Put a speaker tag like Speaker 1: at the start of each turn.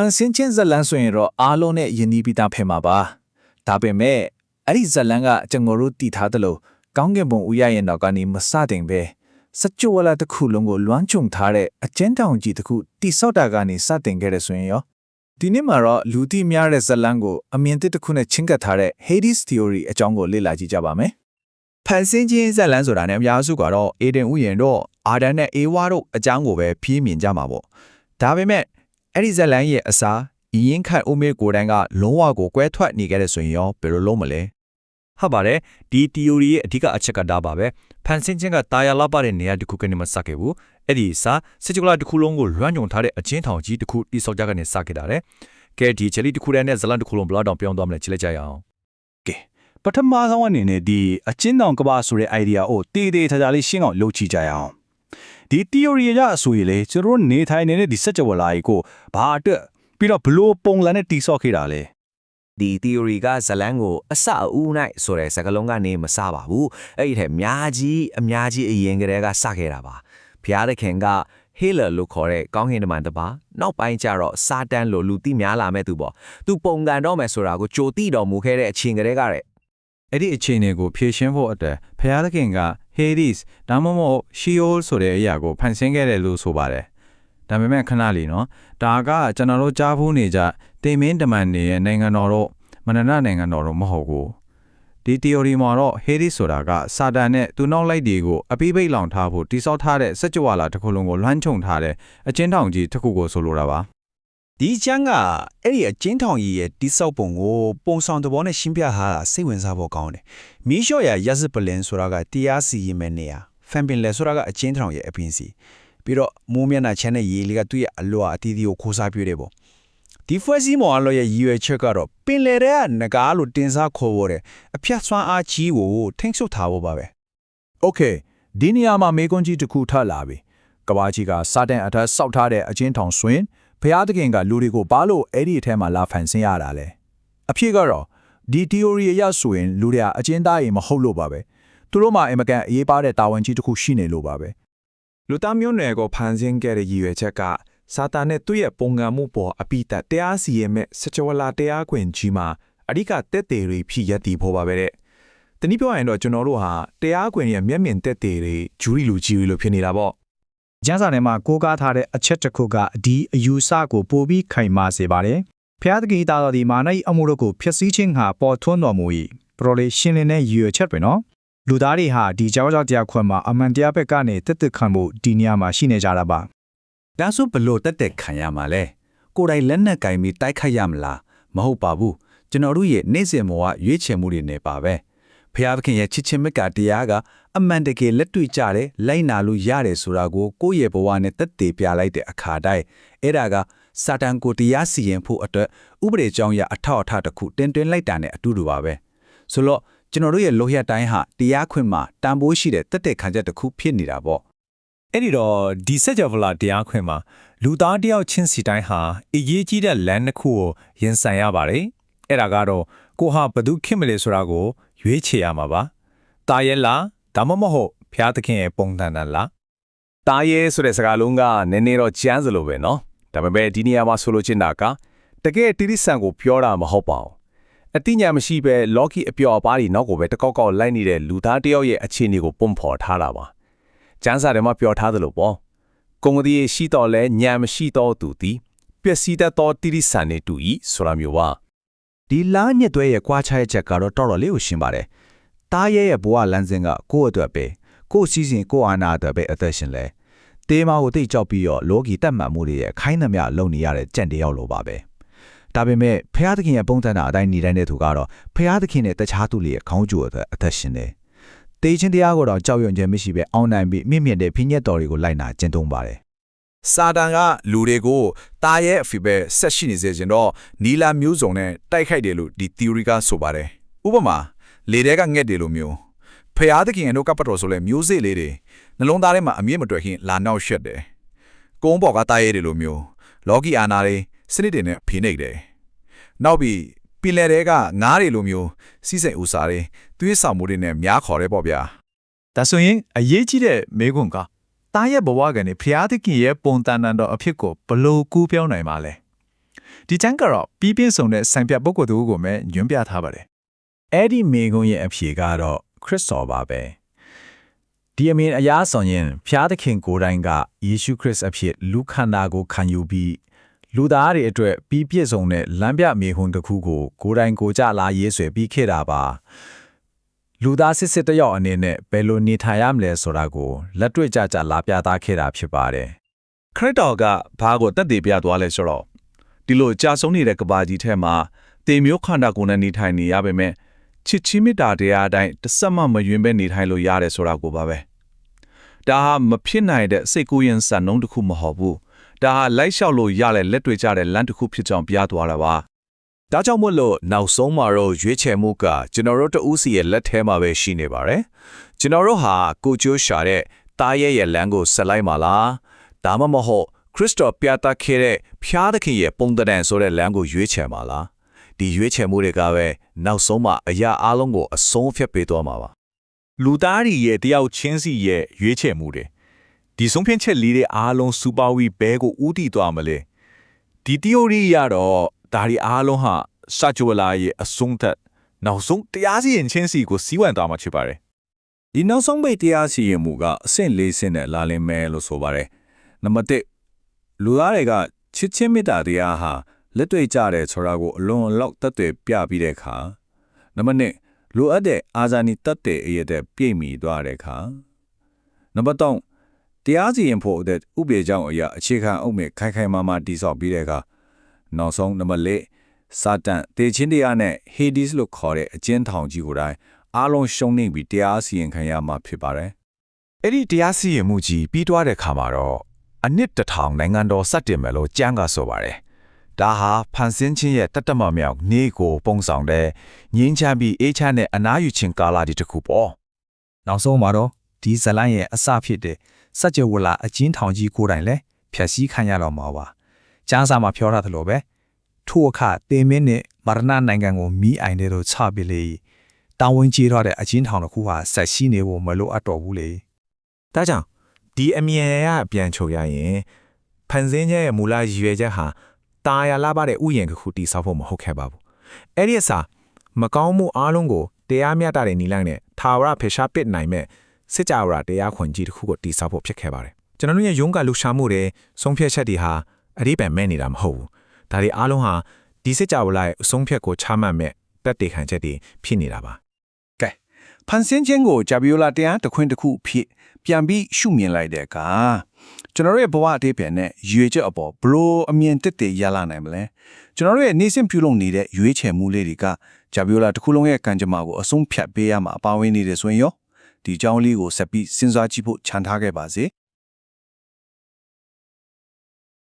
Speaker 1: န်ဆင်းချင်းဇက်လန်းဆိုရင်တော့အားလုံးနဲ့ယဉ်နီးပြီးသားဖဲမှာပါဒါပေမဲ့အဲ့ဒီဇက်လန်းကကျွန်တော်တို့တည်ထားသလိုကောင်းကင်ဘုံဦးရရဲ့နောက်ကနေမစတင်ပဲစကြဝဠာတစ်ခုလုံးကိုလွမ်းခြုံထားတဲ့အကျဉ်းတောင်ကြီးတစ်ခုတိဆောက်တာကနေစတင်ခဲ့တယ်ဆိုရင်ရောဒီနေ့မှာတော့လူသိများတဲ့ဇက်လန်းကိုအမြင်သစ်တစ်ခုနဲ့ချင်းကပ်ထားတဲ့ Hades Theory အကြောင်းကိုလေ့လာကြည့်ကြပါမယ်
Speaker 2: ဖန်ဆင်းခြင်းဇက်လန်းဆိုတာနဲ့အများစုကတော့အေဒင်ဥယျာဉ်တော့အာဒန်နဲ့အေဝါတို့အကြောင်းကိုပဲဖြည်းမြင်ကြမှာပေါ့ဒါပေမဲ့ အဲ့ဒီဇက်လန်းရဲ့အစားအရင်ခတ်အိုမေကိုတန်းကလုံးဝကိုကွဲထွက်နေခဲ့တဲ့ဆိုရင်ရောဘယ်လိုလုပ်မလဲ
Speaker 3: ဟုတ်ပါတယ်ဒီ theory ရဲ့အဓိကအချက်ကဒါပါပဲဖန်ဆင်းခြင်းကတာယာလာပါတဲ့နေရာတစ်ခုကနေမစခဲ့ဘူးအဲ့ဒီအစားစစ်ကြကလာတစ်ခုလုံးကိုလွှမ်းညွန်ထားတဲ့အချင်းထောင်ကြီးတစ်ခုတိဆောက်ကြကနေစခဲ့တာတဲ့ကဲဒီချယ်လီတစ်ခုတည်းနဲ့ဇလန်တစ်ခုလုံးဘယ်လောက်တောင်ပြောင်းသွားမလဲကြည့်လိုက်ကြရအောင်
Speaker 4: ပထမဆုံးအနေနဲ့ဒီအချင်းတောင်ကဘာဆိုတဲ့ idea ကိုတည်တည်ထထလေးရှင်းအောင်လုပ်ကြည့်ကြရအောင် ဒီ theory ရအဆိုရလေကျွန်တော်တို့နေထိုင်နေတဲ့ဒီစကြဝဠာကြီးကိုဘာအတွက်ပြီးတော့ဘလို့ပုံလန်နဲ့တိဆောက်ခဲ့တာလဲ
Speaker 5: ဒီ theory ကဇလန်းကိုအစအဦး၌ဆိုတဲ့စကားလုံးကနေမစပါဘူးအဲ့ဒီထက်အများကြီးအများကြီးအရင်ကတည်းကစခဲ့တာပါဘုရားသခင်ကဟေလလို့ခေါ်တဲ့ကောင်းကင်တမန်တစ်ပါးနောက်ပိုင်းကျတော့စာတန်လို့လူသိများလာမဲ့သူပေါ့သူပုံကန်တော့မယ်ဆိုတာကိုကြိုသိတော်မူခဲ့တဲ့အချိန်ကတည်းကတဲ့
Speaker 6: အဲ့ဒီအခြေအနေကိုဖြေရှင်းဖို့အတွက်ဖျားသခင်က Hades ဒါမှမဟုတ် Sheol ဆိုတဲ့အရာကိုဖန်ဆင်းခဲ့တယ်လို့ဆိုပါတယ်။ဒါပေမဲ့ခဏလေးနော်ဒါကကျွန်တော်တို့ကြားဖို့နေကြတိမ်မင်းတမန်နေရဲ့နိုင်ငံတော်တို့မနနနိုင်ငံတော်တို့မဟုတ်ဘူး။ဒီ theory မှာတော့ Hades ဆိုတာကစာတန်နဲ့သူနောက်လိုက်တွေကိုအပိပိတ်လောင်ထားဖို့တိစောက်ထားတဲ့စัจ java လာတစ်ခုလုံးကိုလွှမ်းခြုံထားတဲ့အချင်းတောင်ကြီးတစ်ခုကိုဆိုလိုတာပါ
Speaker 2: ဒီချမ်းကအဲ့ဒီအကျဉ်းထောင်ကြီးရဲ့တိဆောက်ပုံကိုပုံဆောင်သဘောနဲ့ရှင်းပြထားတာစိတ်ဝင်စားဖို့ကောင်းတယ်။မီးလျှော့ရရဇပလင်ဆိုတာကတရားစီရင်မဲ့နေရဖန်ပင်လဲဆိုတာကအကျဉ်းထောင်ရဲ့အပင်စီပြီးတော့မိုးမျက်နှာချမ်းတဲ့ရေလေးကသူ့ရဲ့အလွှာအတီးတီးကိုခိုးစားပြတဲ့ပေါ့ဒီဖွက်စီမော်အလောရဲ့ရည်ရွယ်ချက်ကတော့ပင်လေတဲ့ကငကားလို့တင်စားခေါ်ဖို့တဲ့အဖြတ်ဆွမ်းအားကြီးကိုထိမ့်ဆုပ်ထားဖို့ပါပဲ
Speaker 1: Okay ဒီနေရာမှာမေကွန်ကြီးတစ်ခုထပ်လာပြီကဘာကြီးကစာတန်အထက်စောက်ထားတဲ့အချင်းထောင်ဆွင် ဘုရားသခင်ကလူတွေကိုဘာလို့အဲ့ဒီအထဲမှာလာဖန်ဆင်းရတာလဲအဖြစ်ကတော့ဒီ theory အရဆိုရင်လူတွေကအချင်းသားရင်မဟုတ်လို့ပါပဲသူတို့မှအင်မကန်အရေးပါတဲ့တာဝန်ကြီးတစ်ခုရှိနေလို့ပါပဲ
Speaker 7: လူသားမျိုးနွယ်ကိုဖန်ဆင်းခဲ့တဲ့ရည်ရွယ်ချက်ကစာတာနဲ့သူ့ရဲ့ပုံကံမှုပေါ်အပိတတရားစီရင်မဲ့စကြဝဠာတရားခွင်ကြီးမှာအဓိကတက်သေးတွေဖြစ်ရည်တည်ဖို့ပါပဲတဲ့။တနည်းပြောရရင်တော့ကျွန်တော်တို့ဟာတရားခွင်ရဲ့မျက်မြင်တက်သေးတွေဂျူရီလူကြီးလို့ဖြစ်နေတာပေါ့
Speaker 8: ကျမ်းစာထဲမှာကိုးကားထားတဲ့အချက်တစ်ခုကဒီအယူဆကိုပိုပြီးခိုင်မာစေပါတယ်။ဖျားတကီတာတော်ဒီမာနဤအမှုတို့ကိုဖျက်ဆီးခြင်းဟာပေါ်ထွန်းတော်မူ၏ပရိုလေရှင်းလင်းတဲ့ရည်ရွယ်ချက်ပဲနော်။လူသားတွေဟာဒီကြောက်ကြောက်တရားခွင့်မှာအမှန်တရားဘက်ကနေတက်တက်ခံဖို့ဒီနေရာမှာရှိနေကြတာပါ
Speaker 4: ဒါဆိုဘလို့တက်တက်ခံရမှာလဲကိုယ်တိုင်လက်နက်ကင်ပြီးတိုက်ခိုက်ရမလားမဟုတ်ပါဘူးကျွန်တော်တို့ရဲ့နေ့စဉ်ဘဝရွေးချယ်မှုတွေနဲ့ပါပဲ ဖျားသခင်ရဲ့ချစ်ချင်းမြတ်ကတရားကအမှန်တကယ်လက်တွေ့ကြတယ်လိုက်နာလို့ရတယ်ဆိုတာကိုကိုယ့်ရဲ့ဘဝနဲ့တက်တည်ပြလိုက်တဲ့အခါတိုင်းအဲ့ဒါကစာတန်ကိုတရားစီရင်ဖို့အတွက်ဥပဒေကြောင်းရအထောက်အထားတစ်ခုတင်သွင်းလိုက်တာနဲ့အတူတူပါပဲဆိုတော့ကျွန်တော်တို့ရဲ့လိုဟျက်တိုင်းဟာတရားခွင့်မှာတန်ဖိုးရှိတဲ့တက်တဲ့ခံချက်တစ်ခုဖြစ်နေတာပေါ့
Speaker 3: အဲ့ဒီတော့ဒီစက်ကြဗလာတရားခွင်မှာလူသားတယောက်ချင်းစီတိုင်းဟာအရေးကြီးတဲ့လမ်းတစ်ခုကိုရင်ဆိုင်ရပါတယ်အဲ့ဒါကတော့ကိုဟာဘယ်သူခင်မလဲဆိုတာကို ရွေးချယ်ရမှာပါ။တာရဲလားဒါမှမဟုတ်ဖျားသခင်ရဲ့ပုံသဏ္ဍာန်လား။
Speaker 9: တာရဲဆိုတဲ့စကားလုံးကနည်းနည်းတော့ကျမ်းစလိုပဲနော်။ဒါပေမဲ့ဒီနေရာမှာဆိုလိုချင်တာကတကယ်တိရိစ္ဆာန်ကိုပြောတာမဟုတ်ပါဘူး။အတိညာမရှိပဲလော်ကီအပျော်အပါးတွေနောက်ကိုပဲတကောက်ကောက်လိုက်နေတဲ့လူသားတယောက်ရဲ့အခြေအနေကိုပုံဖော်ထားတာပါ။ကျမ်းစာထဲမှာပြောထားသလိုပေါ့။ကုံကတိရှိတော်လဲညာမရှိတော်သူသည်ပျက်စီးတတ်သောတိရိစ္ဆာန်နှင့်တူ၏ဆိုတာမျိုးပါ။
Speaker 2: ဒီလားညက်သွဲရဲ့ကွာခြားချက်ကတော့တော်တော်လေးကိုရှင်းပါတယ်။တားရဲရဲ့ဘဝလမ်းစဉ်ကကိုယ့်အတွက်ပဲကိုယ့်စီစဉ်ကိုယ့်အာနာအတွက်ပဲအသက်ရှင်လဲ။တေးမကိုတိတ်ကြောက်ပြီးတော့လောကီတက်မှတ်မှုတွေရဲ့ခိုင်းသမျှလုံနေရတဲ့ကြံ့တယောက်လိုပါပဲ။ဒါပေမဲ့ဖះသခင်ရဲ့ပုံသဏ္ဍာန်အတိုင်းနေတိုင်းတဲ့သူကတော့ဖះသခင်နဲ့တခြားသူတွေရဲ့ခေါင်းကျိုးအတွက်အသက်ရှင်တယ်။တေးချင်းတရားကိုတော့ကြောက်ရွံ့ခြင်းမရှိပဲအောင်းနိုင်ပြီးမြင့်မြတ်တဲ့ဖိညက်တော်တွေကိုလိုက်နာကျင့်သုံးပါတယ်
Speaker 10: စာတန်ကလူတွေကိုတာရဲ့အဖီပဲဆက်ရှိနေစေခြင်းတော့နီလာမျိုးစုံနဲ့တိုက်ခိုက်တယ်လို့ဒီ theory ကဆိုပါတယ်ဥပမာလေထဲကငှက်တယ်လို့မျိုးဖျားသခင်ရဲ့နှုတ်ကပတ်တော်ဆိုလဲမျိုးစေ့လေးတွေနှလုံးသားထဲမှာအမြင့်မတွယ်ခင်လာနောက်ရှက်တယ်ကုန်းပေါ်ကတာရဲတယ်လို့မျိုးလော်ကီအာနာတွေစနစ်တွေနဲ့ဖိနှိပ်တယ်နောက်ပြီးပင်လယ်ထဲကငားတွေလိုမျိုးစီးစိမ်ဥစားတွေသွေးဆောင်မှုတွေနဲ့များခေါ်တယ်ပေါ့ဗျာ
Speaker 1: ဒါဆိုရင်အရေးကြီးတဲ့မေခွန်းက တားရဲ့ဘဝကနေဖျားသခင်ရဲ့ပုံတန်တန်တော်အဖြစ်ကိုဘလို့ကူးပြောင်းနိုင်မှာလဲဒီချမ်းကတော့ပြီးပြည့်စုံတဲ့ဆိုင်ပြပုဂ္ဂိုလ်တို့ကိုပဲညွှန်းပြထားပါတယ်
Speaker 2: အဲ့ဒီမေကုန်းရဲ့အဖြေကတော့ခရစ်တော်ပါပဲဒီအမင်အရာဆောင်ရင်ဖျားသခင်ကိုယ်တိုင်ကယေရှုခရစ်အဖြစ်လူခန္ဓာကိုခံယူပြီးလူသားတွေအတွက်ပြီးပြည့်စုံတဲ့လမ်းပြမေဟုန်တစ်ခုကိုကိုယ်တိုင်ကိုယ်ကြလာရေးဆွဲပြီးခဲ့တာပါ လူသားစစ်စစ်တစ်ယောက်အနေနဲ့ဘယ်လိုနေထိုင်ရမလဲဆိုတာကိုလက်တွေ့ကြကြလာပြသခဲ့တာဖြစ်ပါတယ်
Speaker 10: ခရစ်တော်ကဘာကိုတက်တည်ပြသွားလဲဆိုတော့ဒီလိုကြာဆုံးနေတဲ့ကဘာကြီးထဲမှာတေမျိုးခန္ဓာကိုယ်နဲ့နေထိုင်နေရပါမယ်ချစ်ချင်းမေတ္တာတရားအတိုင်းတစ်စက်မှမယွင်းပဲနေထိုင်လို့ရတယ်ဆိုတာကိုပါပဲဒါဟာမဖြစ်နိုင်တဲ့စိတ်ကူးရင်စံနှုန်းတစ်ခုမဟုတ်ဘူးဒါဟာလိုက်လျှောက်လို့ရတဲ့လက်တွေ့ကြတဲ့လမ်းတစ်ခုဖြစ်ကြောင်းပြသွားတာပါ
Speaker 9: ဒါကြောင့်မို့လို့နောက်ဆုံးမှာတော့ရွေးချယ်မှုကကျွန်တော်တို့တဦးစီရဲ့လက်ထဲမှာပဲရှိနေပါတယ်။ကျွန်တော်တို့ဟာကိုကျိုးရှာတဲ့တားရဲ့ရဲ့လမ်းကိုဆက်လိုက်မှာလား။ဒါမှမဟုတ်ခရစ်တော်ပြသခဲ့တဲ့ဖျားသခင်ရဲ့ပုံသဏ္ဍာန်ဆိုတဲ့လမ်းကိုရွေးချယ်မှာလား။ဒီရွေးချယ်မှုတွေကပဲနောက်ဆုံးမှာအရာအလုံးကိုအဆုံးဖြတ်ပေးသွားမှာပါ
Speaker 3: လူသားတွေရဲ့တယောက်ချင်းစီရဲ့ရွေးချယ်မှုတွေဒီဆုံးဖြတ်ချက်လေးတွေအားလုံးစူပါဝီဘဲကိုဥတီသွားမလဲဒီ theory ရတော့ ဒါဒီအားလုံးဟာစာချဝလာရဲ့အဆုံးသက်နောက်ဆုံးတရားစီရင်ချင်းစီကိုစီးဝင်သွားမှာဖြစ်ပါတယ်
Speaker 9: ဒီနောက်ဆုံးပိတ်တရားစီရင်မှုကအဆင့်၄ဆင့်နဲ့လာလင်းမယ်လို့ဆိုပါတယ်။နံပါတ်1လူသားတွေကချစ်ချင်းမေတ္တာတရားဟာလက်တွေ့ကြတယ်ဆိုတာကိုအလွန်အလောက်တတ်တွေပြပြီးတဲ့အခါနံပါတ်2လိုအပ်တဲ့အာဇာနည်တတ်တဲ့အရေးတဲ့ပြည့်မီသွားတဲ့အခါနံပါတ်3တရားစီရင်ဖို့တဲ့ဥပဒေကြောင့်အရာအခြေခံအုပ်မဲ့ခိုင်ခိုင်မာမာတည်ဆောက်ပြီးတဲ့အခါ နောက်ဆုံးနံပါတ်4စာတန်တေချင်းတရားနဲ့ Hades လို့ခေါ်တဲ့အကျဉ်းထောင်ကြီးကိုယ်တိုင်အားလုံးရှုံးနေပြီးတရားစီရင်ခံရမှာဖြစ်ပါတယ်
Speaker 10: အဲ့ဒီတရားစီရင်မှုကြီးပြီးသွားတဲ့ခါမှာတော့အနှစ်တစ်ထောင်နိုင်ငံတော်စတင်မယ်လို့ကြမ်းကဆိုပါတယ်။ဒါဟာဖန်ဆင်းခြင်းရဲ့တတ္တမမြောက်နေကိုပုံဆောင်တဲ့ငင်းချမ်းပြီးအေးချမ်းတဲ့အနားယူခြင်းကာလဒီတစ်ခုပေါ့
Speaker 8: နောက်ဆုံးမှာတော့ဒီဇလန်ရဲ့အစဖြစ်တဲ့စัจ java လာအချင်းထောင်ကြီးကိုယ်တိုင်လည်းဖြက်စီးခံရတော့မှာပါ။ ကျမ်းစာမှာပြောထားသလိုပဲထို့အခါတေမင်းနဲ့မရဏနိုင်ငံကိုမီးအိုင်တဲ့တို့ချပစ်လေ။တောင်ဝင်ကြီးရတဲ့အချင်းထောင်တစ်ခုဟာဆက်ရှိနေဖို့မလိုအပ်တော့ဘူးလေ။
Speaker 7: ဒါကြောင့်ဒီအမြင်ရပြန်ချုပ်ရရင်ဖန်ဆင်းချက်ရဲ့မူလရည်ရွယ်ချက်ဟာတာယာလာပါတဲ့ဥယျာဉ်တစ်ခုတည်ဆောက်ဖို့မဟုတ်ခဲ့ပါဘူးအဲ့ဒီအစားမကောင်းမှုအလုံးကိုတရားမျှတတဲ့နီလန်းနဲ့ထာဝရဖေရှားပစ်နိုင်မဲ့စစ်ကြဝဠာတရားခွန်ကြီးတစ်ခုကိုတည်ဆောက်ဖို့ဖြစ်ခဲ့ပါတယ်ကျွန်တော်တို့ရဲ့ရုံးကလှူရှာမှုတွေဆုံးဖြတ်ချက်တွေဟာ အရေးပန်မဲ့နေတာမဟုတ်ဘူးဒါတွေအားလုံးဟာဒီစစ်ကြဝဠာရဲ့အဆုံးဖြတ်ကိုချမှတ်မဲ့တက်တေခံချက်တွေဖြစ်နေတာပါ
Speaker 10: ကဲဖန်ဆင်းခြင်းကိုဂျာဘီယိုလာတရားတစ်ခွင်းတစ်ခုဖြစ်ပြန်ပြီးရှုမြင်လိုက်တဲ့အခါကျွန်တော်တို့ရဲ့ဘဝအသေးပြန်နဲ့ရွေချက်အပေါ်ဘလို့အမြင်တက်တက်ရလာနိုင်မလဲကျွန်တော်တို့ရဲ့နေစဉ်ပြုလုပ်နေတဲ့ရွေးချယ်မှုလေးတွေကဂျာဘီယိုလာတစ်ခုလုံးရဲ့ကံကြမ္မာကိုအဆုံးဖြတ်ပေးရမှာအပါဝင်နေတယ်ဆိုရင်ရောဒီအကြောင်းလေးကိုဆက်ပြီးစဉ်းစားကြည့်ဖို့ခြံထားခဲ့ပါစေ။